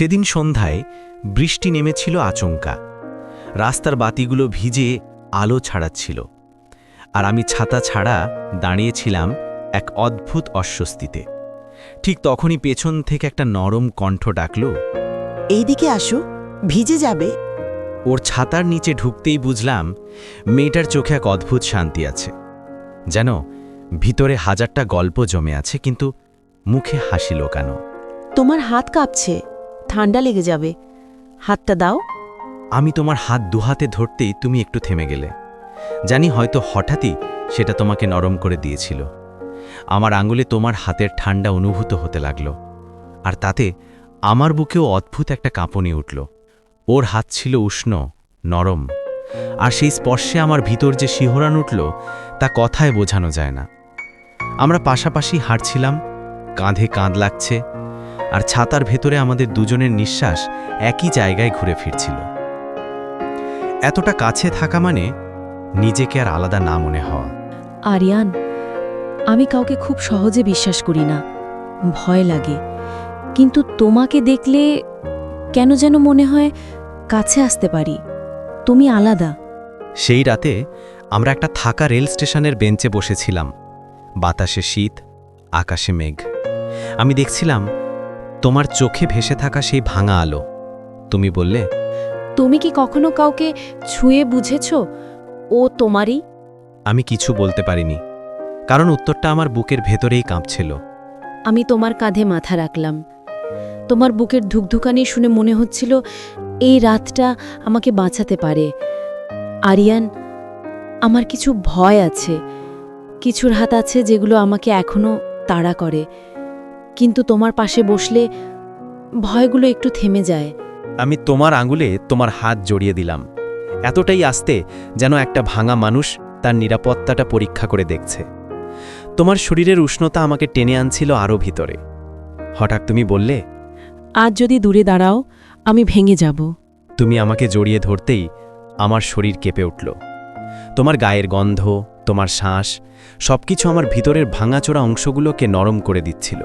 সেদিন সন্ধ্যায় বৃষ্টি নেমেছিল আচমকা। রাস্তার বাতিগুলো ভিজে আলো ছাড়াচ্ছিল। আর আমি ছাতা ছাড়া দাঁড়িয়েছিলাম এক অদ্ভুত অস্বস্তিতে। ঠিক তখনই পেছন থেকে একটা নরম কণ্ঠ ডাকল এইদিকে আসো ভিজে যাবে। ওর ছাতার নিচে ঢুকতেই বুঝলাম মেয়েটার চোখে এক অদ্ভুত শান্তি আছে। যেন ভিতরে হাজারটা গল্প জমে আছে কিন্তু মুখে হাসি লোকানো। তোমার হাত কাঁপছে। ঠান্ডা লেগে যাবে। হাতটা দাও। আমি তোমার হাত দুহাতে ধরতেই তুমি একটু থেমে গেলে। জানি হয়তো হঠাৎই সেটা তোমাকে নরম করে দিয়েছিল। আমার আঙুলে তোমার হাতের ঠান্ডা অনুভূত হতে লাগল। আর তাতে আমার বুকেও অদ্ভুত একটা কাঁপনি উঠল। ওর হাত ছিল উষ্ণ, নরম। আর সেই স্পর্শে আমার ভিতর যে শিহরান উঠল, তা কথায় বোঝানো যায় না। আমরা পাশাপাশি হাঁটছিলাম, কাঁধে কাঁধ লাগছে আর ছাতার ভেতরে আমাদের দুজনের নিঃশ্বাস একই জায়গায় ঘুরে ফিরছিল। এতটা কাছে থাকা মানে নিজেকে আর আলাদা না মনে হওয়া। আরিয়ান আমি কাউকে খুব সহজে বিশ্বাস করি না। ভয় লাগে। কিন্তু তোমাকে দেখলে কেন যেন মনে হয় কাছে আসতে পারি। তুমি আলাদা। সেই রাতে আমরা একটা থাকা রেল স্টেশনের বেঞ্চে বসেছিলাম। বাতাসে শীত আকাশে মেঘ। আমি দেখছিলাম তোমার চোখে ভেসে থাকা সেই ভাঙা আলো। তুমি বললে তুমি কি কখনো কাউকে ছুঁয়ে বুঝেছ? ও তোমারই? আমি কিছু বলতে পারিনি কারণ উত্তরটা আমার বুকের ভেতরেই কাঁপছিল। আমি তোমার কাঁধে মাথা রাখলাম। তোমার বুকের ধুকধুকানি শুনে মনে হচ্ছিল এই রাতটা আমাকে বাঁচাতে পারে। আরিয়ান আমার কিছু ভয় আছে কিছুর হাত আছে যেগুলো আমাকে এখনও তাড়া করে। কিন্তু তোমার পাশে বসলে ভয়গুলো একটু থেমে যায়। আমি তোমার আঙুলে তোমার হাত জড়িয়ে দিলাম। এতটাই আস্তে যেন একটা ভাঙা মানুষ তার নিরাপত্তাটা পরীক্ষা করে দেখছে। তোমার শরীরের উষ্ণতা আমাকে টেনে আনছিল আরও ভিতরে। হঠাৎ তুমি বললে আজ যদি দূরে দাঁড়াও আমি ভেঙে যাব। তুমি আমাকে জড়িয়ে ধরতেই আমার শরীর কেঁপে উঠল। তোমার গায়ের গন্ধ তোমার শ্বাস সবকিছু আমার ভিতরের ভাঙাচোরা অংশগুলোকে নরম করে দিচ্ছিল।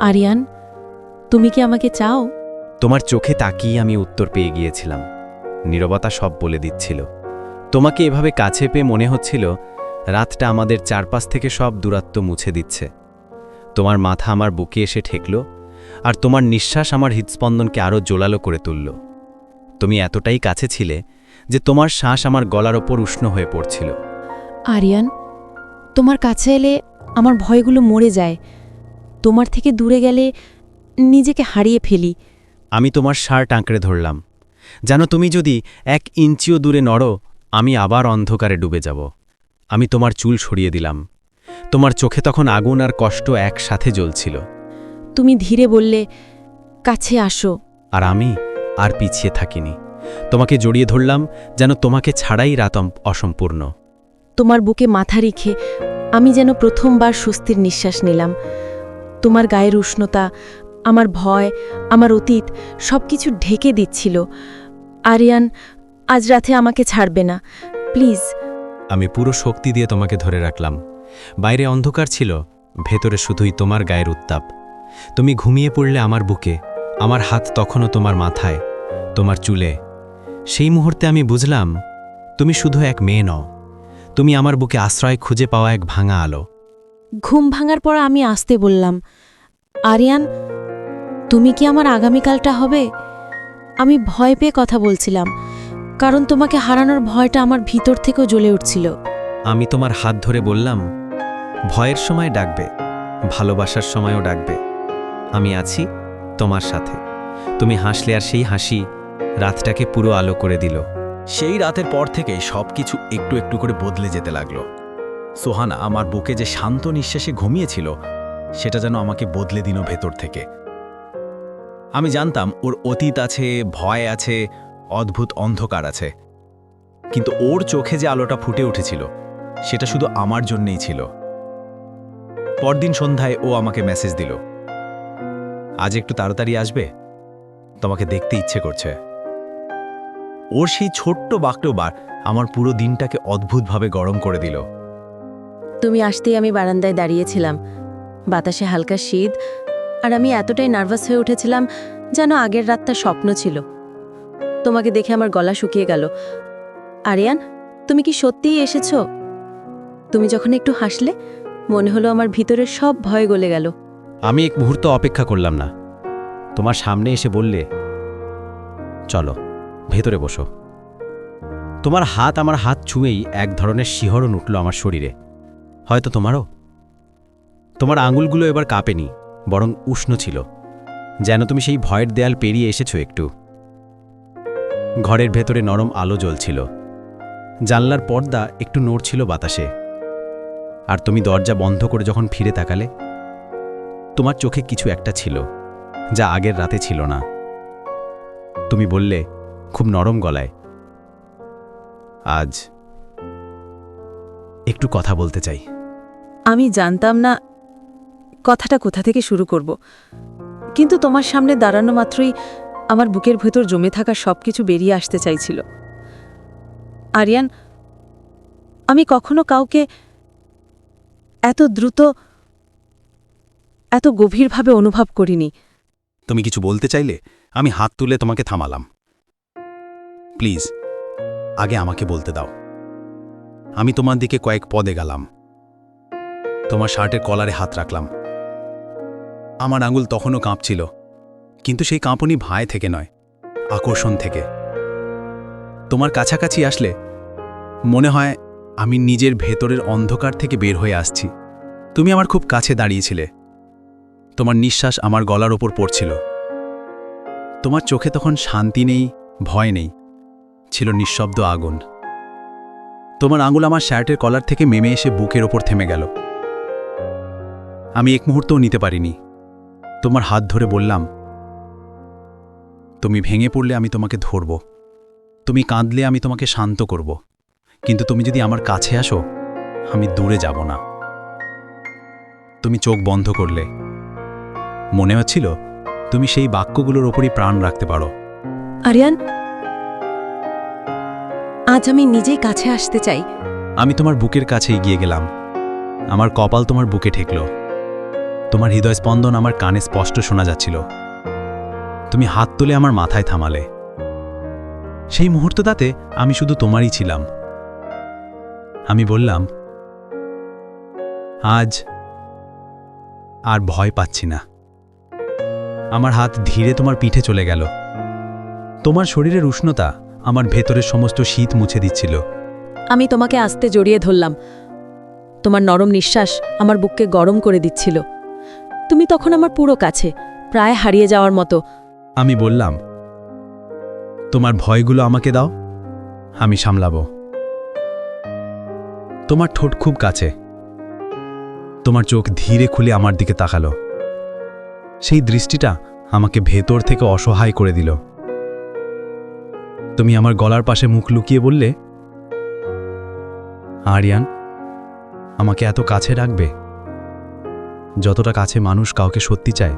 আরিয়ান তুমি কি আমাকে চাও? তোমার চোখে তাকিয়ে আমি উত্তর পেয়ে গিয়েছিলাম। নীরবতা সব বলে দিচ্ছিল। তোমাকে এভাবে কাছে পেয়ে মনে হচ্ছিল রাতটা আমাদের চারপাশ থেকে সব দূরত্ব মুছে দিচ্ছে। তোমার মাথা আমার বুকে এসে ঠেকল আর তোমার নিঃশ্বাস আমার হৃদস্পন্দনকে আরও জোলালো করে তুলল। তুমি এতটাই কাছে ছিলে যে তোমার শ্বাস আমার গলার ওপর উষ্ণ হয়ে পড়ছিল। আরিয়ান তোমার কাছে এলে আমার ভয়গুলো মরে যায়। তোমার থেকে দূরে গেলে নিজেকে হারিয়ে ফেলি। আমি তোমার শার্ট আঁকড়ে ধরলাম। জানো তুমি যদি এক ইঞ্চিও দূরে নড়ো আমি আবার অন্ধকারে ডুবে যাব। আমি তোমার চুল সরিয়ে দিলাম। তোমার চোখে তখন আগুন আর কষ্ট একসাথে জ্বলছিল। তুমি ধীরে বললে কাছে আসো। আর আমি আর পিছিয়ে থাকিনি। তোমাকে জড়িয়ে ধরলাম যেন তোমাকে ছাড়াই রাতম অসম্পূর্ণ। তোমার বুকে মাথা রেখে আমি যেন প্রথমবার স্বস্তির নিঃশ্বাস নিলাম। তোমার গায়ের উষ্ণতা, আমার ভয়, আমার অতীত সব কিছু ঢেকে দিচ্ছিল। আরিয়ান, আজ রাতে আমাকে ছাড়বে না। প্লিজ। আমি পুরো শক্তি দিয়ে তোমাকে ধরে রাখলাম। বাইরে অন্ধকার ছিল, ভেতরে শুধুই তোমার গায়ের উত্তাপ। তুমি ঘুমিয়ে পড়লে আমার বুকে, আমার হাত তখনও তোমার মাথায়, তোমার চুলে। সেই মুহূর্তে আমি বুঝলাম, তুমি শুধু এক মেয়ে নও। তুমি আমার বুকে আশ্রয় খুঁজে পাওয়া এক ভাঙা আলো। ঘুম ভাঙার পর আমি আসতে বললাম, আরিয়ান, তুমি কি আমার আগামীকালটা হবে? আমি ভয় পেয়ে কথা বলছিলাম, কারণ তোমাকে হারানোর ভয়টা আমার ভিতর থেকেও জ্বলে উঠছিল। আমি তোমার হাত ধরে বললাম, ভয়ের সময় ডাকবে, ভালোবাসার সময়ও ডাকবে। আমি আছি তোমার সাথে। তুমি হাসলে আর সেই হাসি রাতটাকে পুরো আলো করে দিল। সেই রাতের পর থেকে সব কিছু একটু একটু করে বদলে যেতে লাগল। সোহানা আমার বুকে যে শান্ত নিঃশ্বাসে ঘুমিয়েছিল, সেটা যেন আমাকে বদলে দিল ভেতর থেকে। আমি জানতাম ওর অতীত আছে, ভয় আছে, অদ্ভুত অন্ধকার আছে। কিন্তু ওর চোখে যে আলোটা ফুটে উঠেছিল, সেটা শুধু আমার জন্যেই ছিল। পরদিন সন্ধ্যায় ও আমাকে মেসেজ দিল। আজ একটু তাড়াতাড়ি আসবে? তোমাকে দেখতে ইচ্ছে করছে। ওর সেই ছোট্ট বাক্যবার আমার পুরো দিনটাকে অদ্ভুতভাবে গরম করে দিল। তুমি আসতেই আমি বারান্দায় দাঁড়িয়েছিলাম। বাতাসে হালকা শীত, আর আমি এতটাই নার্ভাস হয়ে উঠেছিলাম যেন আগের রাতটা স্বপ্ন ছিল। তোমাকে দেখে আমার গলা শুকিয়ে গেল। আরিয়ান, তুমি কি সত্যিই এসেছ? তুমি যখন একটু হাসলে, মনে হলো আমার ভিতরের সব ভয় গলে গেল। আমি এক মুহূর্ত অপেক্ষা করলাম না। তোমার সামনে এসে বললে, চলো, ভেতরে বসো। তোমার হাত আমার হাত ছুঁয়েই এক ধরনের শিহরণ উঠল আমার শরীরে। হয়তো তোমারও। তোমার আঙুলগুলো এবার কাঁপেনি, বরং উষ্ণ ছিল, যেন তুমি সেই ভয়ের দেয়াল পেরিয়ে এসেছ একটু। ঘরের ভেতরে নরম আলো জ্বলছিল। জানলার পর্দা একটু নড়ছিল বাতাসে। আর তুমি দরজা বন্ধ করে যখন ফিরে তাকালে, তোমার চোখে কিছু একটা ছিল, যা আগের রাতে ছিল না। তুমি বললে, খুব নরম গলায়। আজ একটু কথা বলতে চাই। আমি জানতাম না কথাটা কোথা থেকে শুরু করব। কিন্তু তোমার সামনে দাঁড়ানো মাত্রই আমার বুকের ভেতর জমে থাকা সব কিছু বেরিয়ে আসতে চাইছিল। আরিয়ান, আমি কখনো কাউকে এত দ্রুত, এত গভীরভাবে অনুভব করিনি। তুমি কিছু বলতে চাইলে আমি হাত তুলে তোমাকে থামালাম। প্লিজ, আগে আমাকে বলতে দাও। আমি তোমার দিকে কয়েক পদে গেলাম। তোমার শার্টের কলারে হাত রাখলাম। আমার আঙুল তখনও কাঁপছিল, কিন্তু সেই কাঁপনি ভাই থেকে নয়, আকর্ষণ থেকে। তোমার কাছাকাছি আসলে মনে হয় আমি নিজের ভেতরের অন্ধকার থেকে বের হয়ে আসছি। তুমি আমার খুব কাছে দাঁড়িয়েছিলে। তোমার নিঃশ্বাস আমার গলার ওপর পড়ছিল। তোমার চোখে তখন শান্তি নেই, ভয় নেই, ছিল নিঃশব্দ আগুন। তোমার আঙুল আমার শার্টের কলার থেকে মেমে এসে বুকের ওপর থেমে গেল। আমি এক মুহূর্তও নিতে পারিনি। তোমার হাত ধরে বললাম তুমি ভেঙে পড়লে আমি তোমাকে ধরব। তুমি কাঁদলে আমি তোমাকে শান্ত করব। কিন্তু তুমি যদি আমার কাছে আসো আমি দূরে যাব না। তুমি চোখ বন্ধ করলে। মনে হচ্ছিল তুমি সেই বাক্যগুলোর ওপরই প্রাণ রাখতে পারো। আরিয়ান আজ আমি নিজেই কাছে আসতে চাই। আমি তোমার বুকের কাছে এগিয়ে গেলাম। আমার কপাল তোমার বুকে ঠেকল। তোমার হৃদয় স্পন্দন আমার কানে স্পষ্ট শোনা যাচ্ছিল। তুমি হাত তুলে আমার মাথায় থামালে। সেই মুহূর্তটাতে আমি শুধু তোমারই ছিলাম। আমি বললাম, আজ আর ভয় পাচ্ছি না। আমার হাত ধীরে তোমার পিঠে চলে গেল। তোমার শরীরের উষ্ণতা আমার ভেতরের সমস্ত শীত মুছে দিচ্ছিল। আমি তোমাকে আস্তে জড়িয়ে ধরলাম। তোমার নরম নিঃশ্বাস আমার বুককে গরম করে দিচ্ছিল। তুমি তখন আমার পুরো কাছে, প্রায় হারিয়ে যাওয়ার মতো। আমি বললাম, তোমার ভয়গুলো আমাকে দাও, আমি সামলাবো। তোমার ঠোঁট খুব কাছে। তোমার চোখ ধীরে খুলে আমার দিকে তাকালো। সেই দৃষ্টিটা আমাকে ভেতর থেকে অসহায় করে দিল। তুমি আমার গলার পাশে মুখ লুকিয়ে বললে, আরিয়ান, আমাকে এত কাছে রাখবে? যতটা কাছে মানুষ কাউকে সত্যি চায়।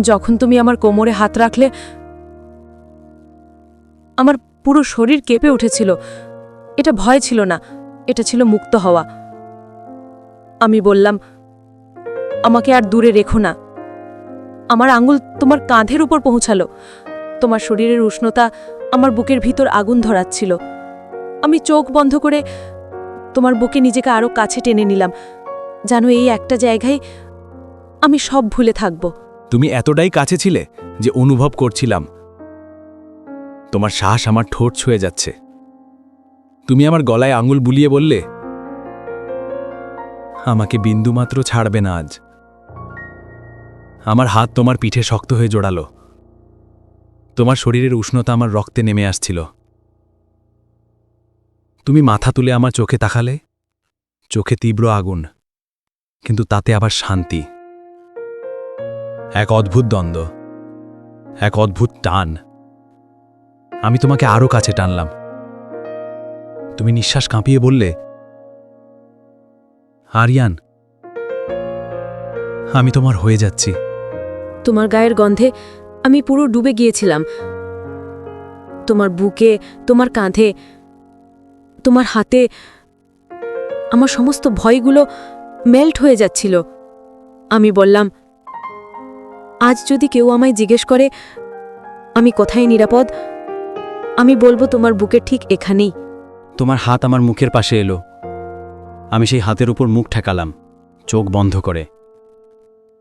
যখন তুমি আমার কোমরে হাত রাখলে, আমার পুরো শরীর কেঁপে উঠেছিল। এটা ভয় ছিল না, এটা ছিল মুক্ত হওয়া। আমি বললাম, আমাকে আর দূরে রেখো না। আমার আঙুল তোমার কাঁধের উপর পৌঁছালো। তোমার শরীরের উষ্ণতা আমার বুকের ভিতর আগুন ধরাচ্ছিল। আমি চোখ বন্ধ করে তোমার বুকে নিজেকে আরও কাছে টেনে নিলাম। জানো এই একটা জায়গায় আমি সব ভুলে থাকব। তুমি এতটাই কাছে ছিলে যে অনুভব করছিলাম। তোমার শ্বাস আমার ঠোঁট ছুঁয়ে যাচ্ছে। তুমি আমার গলায় আঙুল বুলিয়ে বললে, আমাকে বিন্দুমাত্র ছাড়বে না আজ। আমার হাত তোমার পিঠে শক্ত হয়ে জোড়ালো। তোমার শরীরের উষ্ণতা আমার রক্তে নেমে আসছিল। তুমি মাথা তুলে আমার চোখে তাকালে, চোখে তীব্র আগুন, কিন্তু তাতে আবার শান্তি। এক অদ্ভুত দ্বন্দ্ব, এক অদ্ভুত টান। আমি তোমাকে আরও কাছে টানলাম। তুমি নিঃশ্বাস কাঁপিয়ে বললে, আরিয়ান, আমি তোমার হয়ে যাচ্ছি। তোমার গায়ের গন্ধে আমি পুরো ডুবে গিয়েছিলাম। তোমার বুকে, তোমার কাঁধে, তোমার হাতে আমার সমস্ত ভয়গুলো মেল্ট হয়ে যাচ্ছিল। আমি বললাম আজ যদি কেউ আমায় জিজ্ঞেস করে, আমি কোথায় নিরাপদ? আমি বলব, তোমার বুকের ঠিক এখানেই। তোমার হাত আমার মুখের পাশে এলো। আমি সেই হাতের উপর মুখ ঠেকালাম, চোখ বন্ধ করে।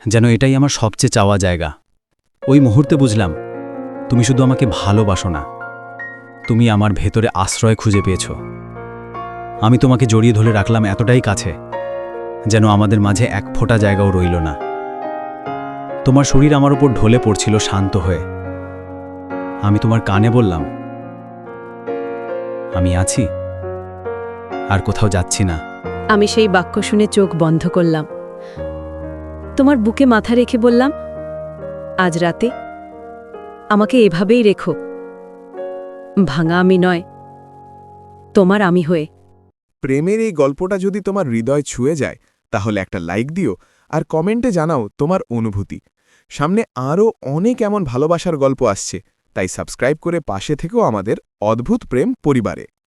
যেন এটাই আমার সবচেয়ে চাওয়া জায়গা। ওই মুহূর্তে বুঝলাম, তুমি শুধু আমাকে ভালোবাসো না, তুমি আমার ভেতরে আশ্রয় খুঁজে পেয়েছ। আমি তোমাকে জড়িয়ে ধরে রাখলাম এতটাই কাছে, যেন আমাদের মাঝে এক ফোঁটা জায়গাও রইল না। তোমার শরীর আমার উপর ঢলে পড়ছিল শান্ত হয়ে। আমি তোমার কানে বললাম আমি আছি আর কোথাও যাচ্ছি না। আমি সেই বাক্য শুনে চোখ বন্ধ করলাম। তোমার বুকে মাথা রেখে বললাম আজ রাতে আমাকে এভাবেই রেখো। ভাঙা আমি নয় তোমার আমি হয়ে। প্রেমের এই গল্পটা যদি তোমার হৃদয় ছুঁয়ে যায় তাহলে একটা লাইক দিও আর কমেন্টে জানাও তোমার অনুভূতি। সামনে আরও অনেক এমন ভালোবাসার গল্প আসছে, তাই সাবস্ক্রাইব করে পাশে থেকেও আমাদের অদ্ভুত প্রেম পরিবারে।